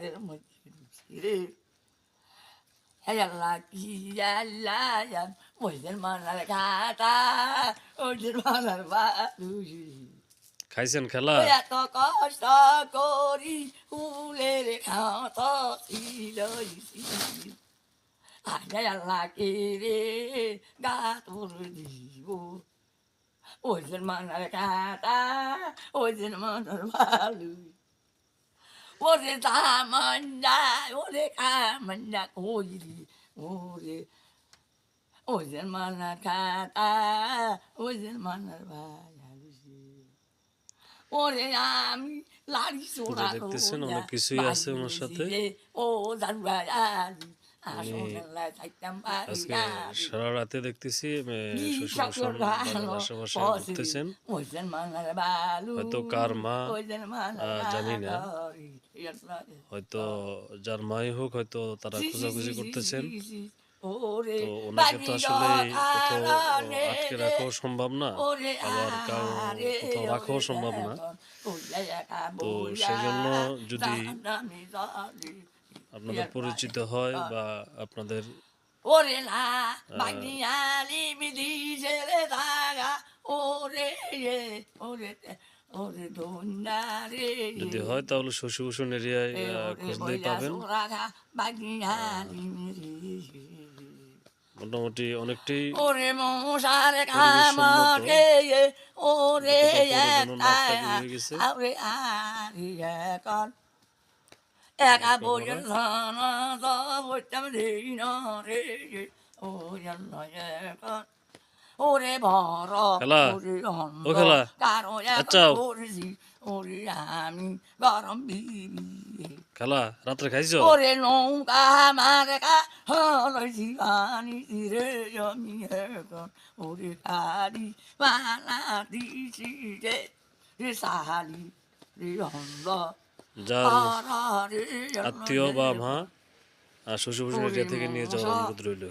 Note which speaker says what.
Speaker 1: ঢুকছি রে Hay là kỳ là ya mỗi dân mà là cả ta ôi dân mà là ba lu gì
Speaker 2: খাইছেন খেলা
Speaker 1: ôi to có sa cô đi u lê lê khao to đi lời đi à ya là kỳ ওরে তামান্ডা ওরে কামান্ডা ওইরি ওরে ওজের মানার খাতা ওজের মানার ভাই ওরে আমি
Speaker 2: লাড়ি
Speaker 1: সোনা
Speaker 2: দেখতেছেন অনেক কিছুই আছে আমার সাথে।
Speaker 1: ও দারু
Speaker 2: আজকে সারা রাতে দেখতেছি হয়তো কার মা, জানি না। হয়তো যার মাই হোক হয়তো তারা খোঁজাখুঁজি করতেছেন। তো ওনাকে তো আসলে আটকে রাখাও সম্ভব না আবার কোথাও রাখাও সম্ভব না। তো সেজন্য যদি আপনাদের পরিচিত হয় বা আপনাদের
Speaker 1: ওরে না বাগিয়ালি বিধি ছেড়ে থাকা ওরে ওরে ওরে দোন্ডা রে।
Speaker 2: যদি হয় তাহলে শশীভূষণ এরিয়ায়
Speaker 1: এ
Speaker 2: আহ,
Speaker 1: ওরে
Speaker 2: খুঁজলেই
Speaker 1: বইয়া
Speaker 2: পাবেন
Speaker 1: সোরাগা বাগিয়ালি মিরি
Speaker 2: মোটামুটি অনেকটাই
Speaker 1: ওরে মশার
Speaker 2: পরিবেশ
Speaker 1: খামারে ওরে
Speaker 2: যতটা পরিজনের নাকটা বের হয়ে গেছে।
Speaker 1: আরে আরে এখন একা বইয়ের সানা তো বইতাম দেই না রে ও জন্য এখন ওরে বড়
Speaker 2: খেলা?
Speaker 1: ওরে অন্ধ
Speaker 2: ও খেলা?
Speaker 1: কারও
Speaker 2: আচ্ছা।
Speaker 1: এখন করছি ওরে আমি গরম বিবি
Speaker 2: খেলা রাত্রে খাইছো
Speaker 1: ওরে নৌকা মারে কা হলো জীবানি রে জমি এখন ওরে কারি পানা দিছি রে রে সাহালি রে হন্দ
Speaker 2: যার আত্মীয় বা মা শ্বশুর থেকে নিয়ে যাওয়ার অনুরোধ রইল